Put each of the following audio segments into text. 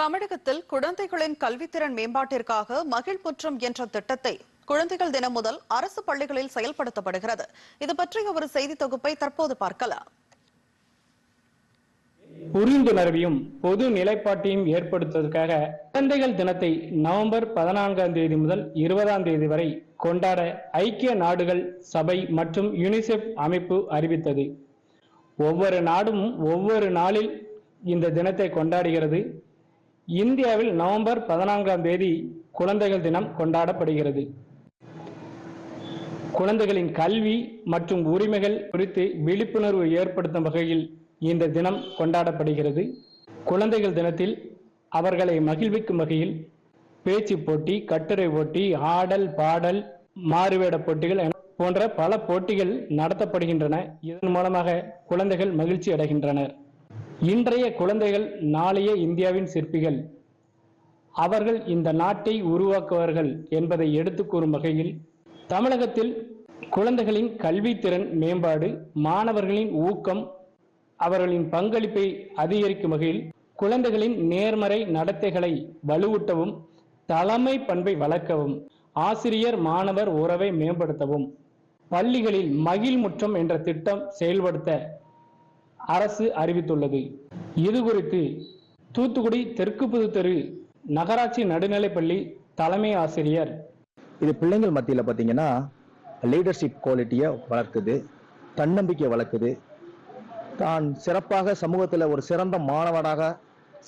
தமிழகத்தில் குழந்தைகளின் கல்வித்திறன் மேம்பாட்டிற்காக மகிழ்முற்றம் என்ற திட்டத்தை குழந்தைகள் தினம் முதல் அரசு பள்ளிகளில் செயல்படுத்தப்படுகிறது. இது பற்றிய ஒரு செய்தி தொகுப்பை தற்போது பார்க்கலாம். புரிந்துணர்வையும் பொது நிலைப்பாட்டையும் ஏற்படுத்துவதற்காக குழந்தைகள் தினத்தை நவம்பர் பதினான்காம் தேதி முதல் இருபதாம் தேதி வரை கொண்டாட ஐக்கிய நாடுகள் சபை மற்றும் யுனிசெஃப் அமைப்பு அறிவித்தது. ஒவ்வொரு நாடும் ஒவ்வொரு நாளில் இந்த தினத்தை கொண்டாடுகிறது. இந்தியாவில் நவம்பர் பதினான்காம் தேதி குழந்தைகள் தினம் கொண்டாடப்படுகிறது. குழந்தைகளின் கல்வி மற்றும் உரிமைகள் குறித்து விழிப்புணர்வு ஏற்படுத்தும் வகையில் இந்த தினம் கொண்டாடப்படுகிறது. குழந்தைகள் தினத்தில் அவர்களை மகிழ்விக்கும் வகையில் பேச்சு போட்டி கட்டுரை போட்டி ஆடல் பாடல் மாறுவேட போட்டிகள் என போன்ற பல போட்டிகள் நடத்தப்படுகின்றன. இதன் மூலமாக குழந்தைகள் மகிழ்ச்சி அடைகின்றனர். இன்றைய குழந்தைகள் நாளைய இந்தியாவின் சிற்பிகள் அவர்கள் இந்த நாட்டை உருவாக்குவார்கள் என்பதை எடுத்து கூறும் வகையில் தமிழகத்தில் குழந்தைகளின் கல்வித்திறன் மேம்பாடு மாணவர்களின் ஊக்கம் அவர்களின் பங்களிப்பை அதிகரிக்கும் வகையில் குழந்தைகளின் நேர்மறை நடத்தைகளை வலுவூட்டவும் தலைமை பண்பை வளர்க்கவும் ஆசிரியர் மாணவர் உறவை மேம்படுத்தவும் பள்ளிகளில் மகிழ்முற்றம் என்ற திட்டம் செயல்படுத்த அரசு அறிவித்துள்ளது. இது குறித்து தூத்துக்குடி தெற்கு புதுத்தெரு நகராட்சி நடுநிலைப்பள்ளி தலைமை ஆசிரியர். இது பிள்ளைங்கள் மத்தியில் பார்த்தீங்கன்னா லீடர்ஷிப் குவாலிட்டியை வளர்க்குது தன்னம்பிக்கை வளர்க்குது. தான் சிறப்பாக சமூகத்தில் ஒரு சிறந்த மாணவனாக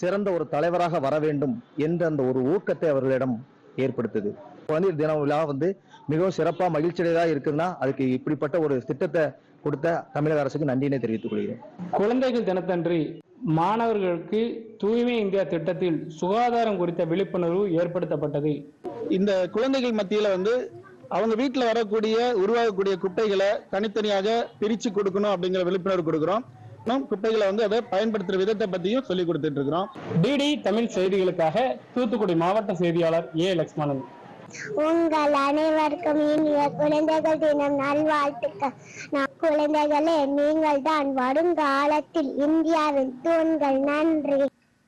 சிறந்த ஒரு தலைவராக வர வேண்டும் என்ற அந்த ஒரு ஊக்கத்தை அவர்களிடம் ஏற்படுத்துது. குழந்தைகள் தின விழா வந்து மிகவும் சிறப்பாக மகிழ்ச்சியடையதாக இருக்குதுன்னா அதுக்கு இப்படிப்பட்ட ஒரு திட்டத்தை கொடுத்த தமிழக அரசுக்கு நன்றியினை தெரிவித்துக் கொள்கிறேன். குழந்தைகள் தினத்தன்று மாணவர்களுக்கு தூய்மை இந்தியா திட்டத்தில் சுகாதாரம் குறித்த விழிப்புணர்வு ஏற்படுத்தப்பட்டது. இந்த குழந்தைகள் மத்தியில வந்து அவங்க வீட்டுல வரக்கூடிய உருவாகக்கூடிய குப்பைகளை தனித்தனியாக பிரிச்சு கொடுக்கணும் அப்படிங்கிற விழிப்புணர்வு கொடுக்குறோம். குப்பைகளை வந்து அதை பயன்படுத்துற விதத்தை பத்தியும் சொல்லி கொடுத்துட்டு இருக்கிறோம். டிடி தமிழ் செய்திகளுக்காக தூத்துக்குடி மாவட்ட செய்தியாளர் ஏ லக்ஷ்மணன். உங்கள் அனைவருக்கும் இனிய குழந்தைகள் தினம் நல்வாழ்த்துக்கள். நான் குழந்தைகளே நீங்கள் தான் வருங்காலத்தில் இந்தியாவின் தூண்கள். நன்றி.